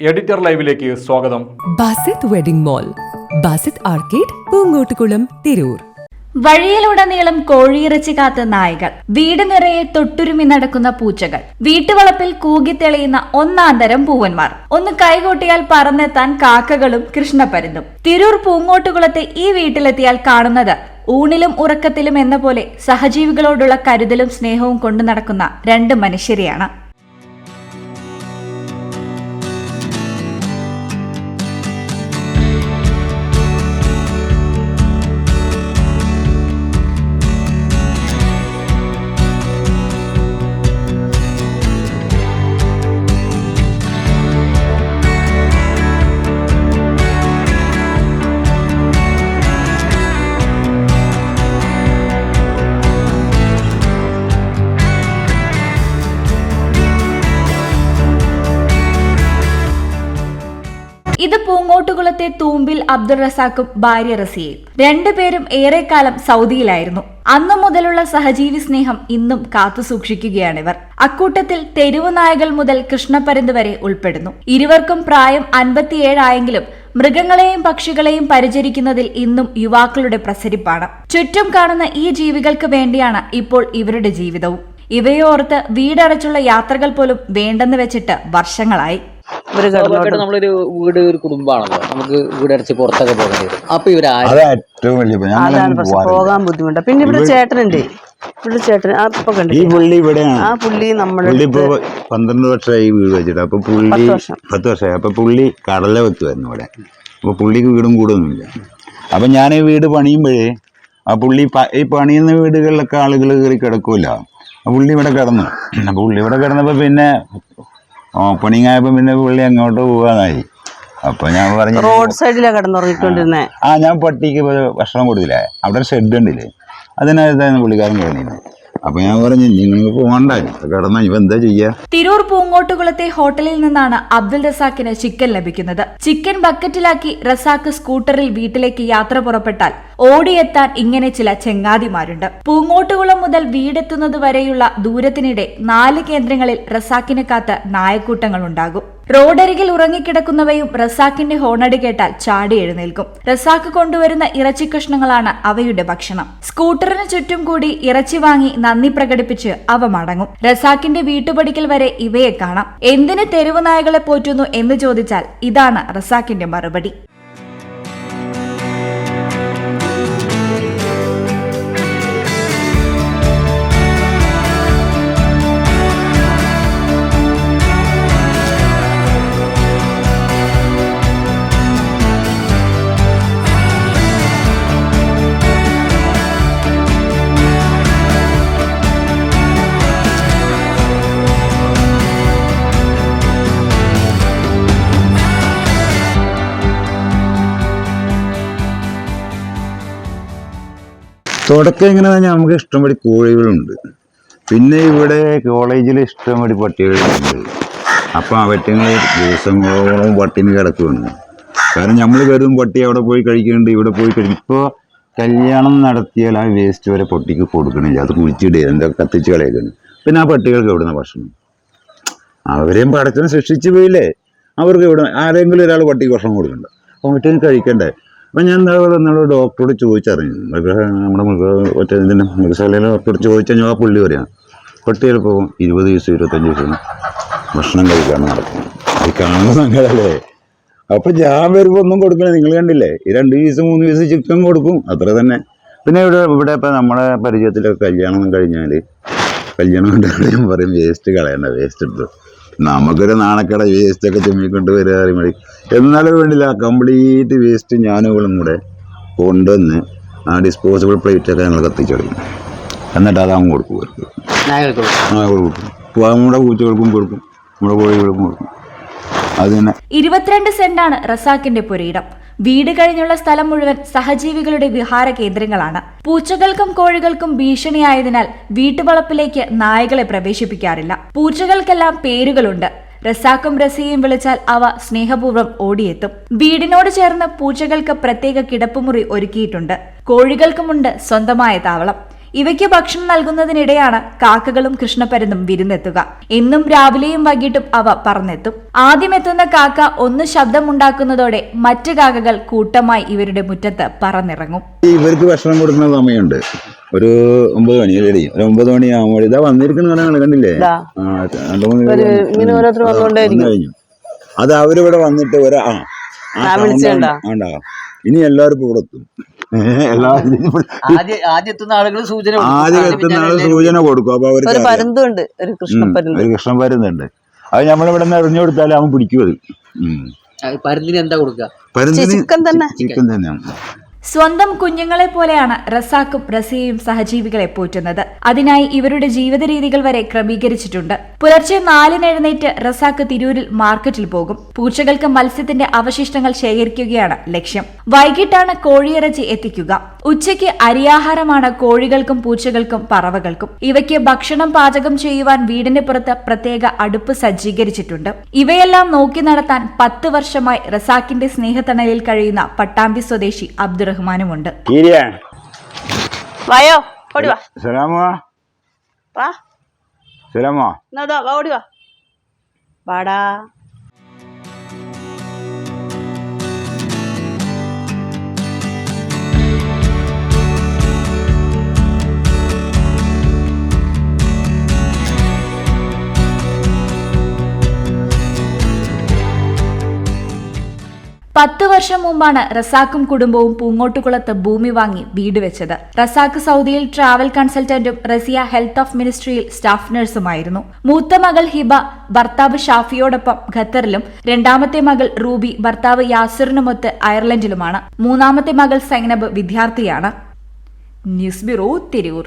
Editor ലൈവിലേക്ക് സ്വാഗതം. Basith wedding mall Basith arcade Poongottukulam Tirur. വഴിയിലുടനീളം കോഴിയിറച്ചി കാത്ത നായകൾ വീട് നിറയെ തൊട്ടുരുമി നടക്കുന്ന പൂച്ചകൾ വീട്ടുവളപ്പിൽ കൂകിത്തെളിയുന്ന ഒന്നാന്തരം പൂവന്മാർ. ഒന്ന് കൈകൂട്ടിയാൽ പറന്നെത്താൻ കാക്കകളും കൃഷ്ണപരുന്നും തിരൂർ പൂങ്ങോട്ടുകുളത്തെ ഈ വീട്ടിലെത്തിയാൽ കാണുന്നത് ഊണിലും ഉറക്കത്തിലും എന്ന പോലെ സഹജീവികളോടുള്ള കരുതലും സ്നേഹവും കൊണ്ടു നടക്കുന്ന രണ്ട് മനുഷ്യരെയാണ്. ഇത് പൂങ്ങോട്ടുകുളത്തെ തൂമ്പിൽ അബ്ദുൾ റസാഖും ഭാര്യ റസിയയും. രണ്ടുപേരും ഏറെക്കാലം സൗദിയിലായിരുന്നു. അന്നു മുതലുള്ള സഹജീവി സ്നേഹം ഇന്നും കാത്തുസൂക്ഷിക്കുകയാണിവർ അക്കൂട്ടത്തിൽ തെരുവു നായകൾ മുതൽ കൃഷ്ണപരന്ത് വരെ ഉൾപ്പെടുന്നു. ഇരുവർക്കും പ്രായം അൻപത്തിയേഴായെങ്കിലും മൃഗങ്ങളെയും പക്ഷികളെയും പരിചരിക്കുന്നതിൽ ഇന്നും യുവാക്കളുടെ പ്രസരിപ്പാണ്. ചുറ്റും കാണുന്ന ഈ ജീവികൾക്ക് വേണ്ടിയാണ് ഇപ്പോൾ ഇവരുടെ ജീവിതവും. ഇവയോർത്ത് വീടടച്ചുള്ള യാത്രകൾ പോലും വേണ്ടെന്ന് വെച്ചിട്ട് വർഷങ്ങളായി. സ്വാഭാവികമായിട്ടും നമ്മളൊരു വീട് ഒരു കുടുംബമാണല്ലോ. നമുക്ക് വീട് അടച്ച് പുറത്തൊക്കെ പോകേണ്ടി വരും. അപ്പൊ ഇവർ അതാ ഏറ്റവും വലിയ. അതാണ് പ്രശ്നം. പോകാൻ ബുദ്ധിമുട്ടാ. പിന്നെ ഇവിടെ ചേട്ടനുണ്ട്. ഇവിടെ ചേട്ടൻ ആ ഇപ്പൊ ഈ കണ്ടില്ലേ പുള്ളി ഇവിടെയാണ്. ആ പുള്ളി നമ്മുടെ പുള്ളി ഇപ്പൊ പന്ത്രണ്ട് വർഷമായി വീട് വെച്ചിട്ട്. അപ്പൊ പുള്ളി പത്ത് വർഷം. പത്ത് വർഷമായി. അപ്പൊ പുള്ളി കടല വെക്കുമായിരുന്നു ഇവിടെ. അപ്പൊ പുള്ളിക്ക് വീടും കൂടൊന്നുമില്ല അപ്പൊ ഞാൻ ഈ വീട് പണിയുമ്പോഴേ ആ പുള്ളി പ- ഈ പണിയുന്ന വീടുകളിലൊക്കെ ആളുകൾ കയറി കിടക്കൂല ആ പുള്ളി ഇവിടെ കിടന്നു. അപ്പൊ പുള്ളി ഇവിടെ കിടന്നപ്പോ പിന്നെ ഓപ്പണിങ് ആയപ്പോ പിന്നെ പുള്ളി അങ്ങോട്ട് പോകാനായി അപ്പൊ ഞാൻ പറഞ്ഞു റോഡ് സൈഡിലാ കിടന്നുറങ്ങിക്കൊണ്ടിരുന്നേ. ആ ഞാൻ പട്ടിക്ക് ഭക്ഷണം കൊടുത്തില്ലേ? അവിടെ ഷെഡ് ഉണ്ടില്ലേ? അതിനകത്തായിരുന്നു പുള്ളിക്കാരൻ കിടന്നിരുന്നത് അപ്പൊ ഞാൻ പറഞ്ഞു നിങ്ങൾ പോകണ്ട കിടന്ന ഇപ്പൊ എന്താ ചെയ്യാ? തിരൂർ പൂങ്ങോട്ടുകുളത്തെ ഹോട്ടലിൽ നിന്നാണ് അബ്ദുൽ റസാഖിന് ചിക്കൻ ലഭിക്കുന്നത്. ചിക്കൻ ബക്കറ്റിലാക്കി റസാഖ് സ്കൂട്ടറിൽ വീട്ടിലേക്ക് യാത്ര പുറപ്പെട്ടാൽ ഓടിയെത്താൻ ഇങ്ങനെ ചില ചെങ്ങാതിമാരുണ്ട്. പൂങ്ങോട്ടുകുളം മുതൽ വീടെത്തുന്നത് വരെയുള്ള ദൂരത്തിനിടെ നാല് കേന്ദ്രങ്ങളിൽ റസാഖിന് കാത്ത് നായക്കൂട്ടങ്ങൾ ഉണ്ടാകും റോഡരികിൽ ഉറങ്ങിക്കിടക്കുന്നവയും റസാക്കിന്റെ ഹോണടി കേട്ടാൽ ചാടി എഴുന്നേൽക്കും. റസാക്ക് കൊണ്ടുവരുന്ന ഇറച്ചി കഷ്ണങ്ങളാണ് അവയുടെ ഭക്ഷണം. സ്കൂട്ടറിന് ചുറ്റും കൂടി ഇറച്ചി വാങ്ങി നന്ദി പ്രകടിപ്പിച്ച് അവ മടങ്ങും. റസാക്കിന്റെ വീട്ടുപടിക്കൽ വരെ ഇവയെ കാണാം. എന്തിന് തെരുവു നായകളെ പോറ്റുന്നു എന്ന് ചോദിച്ചാൽ ഇതാണ് റസാക്കിന്റെ മറുപടി. തുടക്കം എങ്ങനെ പറഞ്ഞാൽ നമുക്ക് ഇഷ്ടംപടി കോഴികളുണ്ട്. പിന്നെ ഇവിടെ കോളേജിൽ ഇഷ്ടംപടി പട്ടികളുണ്ട്. അപ്പം ആ പട്ടികൾ ദിവസങ്ങളോളം പട്ടിന് കിടക്കുകയാണ് കാരണം നമ്മൾ കരുതും പട്ടി അവിടെ പോയി കഴിക്കുന്നുണ്ട് ഇവിടെ പോയി കഴിക്കും ഇപ്പോൾ കല്യാണം നടത്തിയാൽ ആ വേസ്റ്റ് വരെ പൊട്ടിക്ക് കൊടുക്കണില്ല. അത് കുഴിച്ചിടുക എന്താ കത്തിച്ച് കളയുകയാണ്. പിന്നെ ആ പട്ടികൾക്ക് എവിടുന്ന ഭക്ഷണം? അവരെയും പടച്ചനെ സൃഷ്ടിച്ചു പോയില്ലേ? അവർക്ക് എവിടെ ആരെങ്കിലും ഒരാൾ പട്ടിക്ക് ഭക്ഷണം കൊടുക്കണ്ട. അപ്പോൾ മറ്റേ കഴിക്കണ്ടേ? അപ്പം ഞാൻ എന്താ പറയുക എന്നുള്ള ഡോക്ടറോട് ചോദിച്ചറിഞ്ഞു. മൃഗ നമ്മുടെ മൃഗ ഒറ്റ ഇതിന്റെ മൃഗശാലയിലെ ഡോക്ടറോട് ചോദിച്ചാൽ ഞാൻ ആ പുള്ളി പറയാം കുട്ടികളിപ്പോൾ ചിലപ്പോൾ ഇരുപത് ദിവസം ഇരുപത്തഞ്ച് ദിവസം ഭക്ഷണം കഴിക്കാണ് നടക്കുന്നത് അത് കാണുന്ന സങ്കടമല്ലേ അപ്പം ഞാൻ വരുമ്പോൾ ഒന്നും കൊടുക്കില്ല നിങ്ങൾ കണ്ടില്ലേ? ഈ രണ്ട് ദിവസം മൂന്ന് ദിവസം ചിക്കൻ കൊടുക്കും. അത്ര തന്നെ. പിന്നെ ഇവിടെ ഇവിടെ ഇപ്പം നമ്മുടെ പരിചയത്തിലൊക്കെ കല്യാണം കഴിഞ്ഞാൽ കല്യാണം ഞാൻ പറയും വേസ്റ്റ് കളയണ്ട വേസ്റ്റ് എടുത്തു നമുക്കൊരു നാണക്കട വേസ്റ്റ് ഒക്കെ ചുമ്മിക്കൊണ്ട് വരാറി മതി എന്നാലും വേണ്ടില്ല. കംപ്ലീറ്റ് വേസ്റ്റ് ഞാനുകളും കൂടെ കൊണ്ടുവന്ന് ആ ഡിസ്പോസിബിൾ പ്ലേറ്റൊക്കെ ഞങ്ങൾ കത്തിച്ചു കൊടുക്കും എന്നിട്ട് അത് അങ്ങ് കൊടുക്കും അവർക്ക് കൊടുക്കും. നമ്മുടെ പൂച്ചകൾക്കും കൊടുക്കും നമ്മുടെ കോഴികൾക്കും കൊടുക്കും. അത് തന്നെ. ഇരുപത്തിരണ്ട് സെന്റാണ് റസാക്കിന്റെ പുരയിടം. വീട് കഴിഞ്ഞുള്ള സ്ഥലം മുഴുവൻ സഹജീവികളുടെ വിഹാര കേന്ദ്രങ്ങളാണ്. പൂച്ചകൾക്കും കോഴികൾക്കും ഭീഷണിയായതിനാൽ വീട്ടുവളപ്പിലേക്ക് നായകളെ പ്രവേശിപ്പിക്കാറില്ല. പൂച്ചകൾക്കെല്ലാം പേരുകളുണ്ട്. റസാക്കും റസിയും വിളിച്ചാൽ അവ സ്നേഹപൂർവം ഓടിയെത്തും. വീടിനോട് ചേർന്ന് പൂച്ചകൾക്ക് പ്രത്യേക കിടപ്പുമുറി ഒരുക്കിയിട്ടുണ്ട്. കോഴികൾക്കുമുണ്ട് സ്വന്തമായ താവളം. ഇവയ്ക്ക് ഭക്ഷണം നൽകുന്നതിനിടെയാണ് കാക്കകളും കൃഷ്ണപരനും വിരുന്നെത്തുക. എന്നും രാവിലെയും വൈകിട്ടും അവ പറന്നെത്തും. ആദ്യം എത്തുന്ന കാക്ക ഒന്ന് ശബ്ദമുണ്ടാക്കുന്നതോടെ മറ്റു കാക്കകൾ കൂട്ടമായി ഇവരുടെ മുറ്റത്ത് പറന്നിറങ്ങും. ഇവർക്ക് ഭക്ഷണം കൊടുക്കുന്ന സമയമുണ്ട്. ഒരു ഒമ്പത് മണി അല്ലേ? ഒരു ഒമ്പത് മണി ആകുമ്പോൾ ഇതാ വന്നിരിക്കുന്ന കണ്ടില്ലേ? കഴിഞ്ഞു. അത് അവരിവിടെ വന്നിട്ട് ഒരു ആ? ഉണ്ടാകാം. ഇനി എല്ലാവർക്കും ഇവിടെ എത്തും. ആദ്യം എത്തുന്ന ആളുകൾ സൂചന കൊടുക്കും. ആദ്യം എത്തുന്ന ആൾ സൂചന കൊടുക്കും. അപ്പൊ അവർക്ക് ഒരു. പരുന്തുണ്ട് ഒരു കൃഷ്ണപ്പരുന്ത് ഒരു കൃഷ്ണൻ പരുന്നുണ്ട് അത് നമ്മളിവിടെ നിന്ന് എറിഞ്ഞു കൊടുത്താൽ അവൻ പിടിക്കും അത്. പരുന്തിന് എന്താ കൊടുക്കുക? പരുന്തിന് ചിക്കൻ തന്നെ. ചിക്കൻ തന്നെയാണ് സ്വന്തം കുഞ്ഞുങ്ങളെ പോലെയാണ് റസാക്കും റസിയയും സഹജീവികളെ പോറ്റുന്നത്. അതിനായി ഇവരുടെ ജീവിത രീതികൾ വരെ ക്രമീകരിച്ചിട്ടുണ്ട്. പുലർച്ചെ നാലിന് എഴുന്നേറ്റ് റസാക്ക് തിരൂരിൽ മാർക്കറ്റിൽ പോകും. പൂച്ചകൾക്ക് മത്സ്യത്തിന്റെ അവശിഷ്ടങ്ങൾ ശേഖരിക്കുകയാണ് ലക്ഷ്യം. വൈകിട്ടാണ് കോഴിയിറച്ചി എത്തിക്കുക. ഉച്ചയ്ക്ക് അരിയാഹാരമാണ് കോഴികൾക്കും പൂച്ചകൾക്കും പറവകൾക്കും. ഇവയ്ക്ക് ഭക്ഷണം പാചകം ചെയ്യുവാൻ വീടിന് പുറത്ത് പ്രത്യേക അടുപ്പ് സജ്ജീകരിച്ചിട്ടുണ്ട്. ഇവയെല്ലാം നോക്കി നടത്താൻ പത്ത് വർഷമായി റസാക്കിന്റെ സ്നേഹത്തണലിൽ കഴിയുന്ന പട്ടാമ്പി സ്വദേശി അബ്ദുറഹ്മാനുമുണ്ട്. വായോ ഓടി വാ. സലാമോ? വാ. സലാമോ? എന്നാ ദാ, വാ ഓടി വാ. വാടാ. പത്ത് വർഷം മുമ്പാണ് റസാക്കും കുടുംബവും പൂങ്ങോട്ടുകുളത്ത് ഭൂമി വാങ്ങി വീട് വെച്ചത്. റസാക്ക് സൗദിയിൽ ട്രാവൽ കൺസൾട്ടന്റും റസിയ ഹെൽത്ത് ഓഫ് മിനിസ്ട്രിയിൽ സ്റ്റാഫ് നഴ്സുമായിരുന്നു മൂത്ത മകൾ ഹിബ ഭർത്താവ് ഷാഫിയോടൊപ്പം ഖത്തറിലും രണ്ടാമത്തെ മകൾ റൂബി ഭർത്താവ് യാസിറിനുമൊത്ത് അയർലൻഡിലുമാണ്. മൂന്നാമത്തെ മകൾ സൈനബ് വിദ്യാർത്ഥിയാണ്. News bureau Tirur.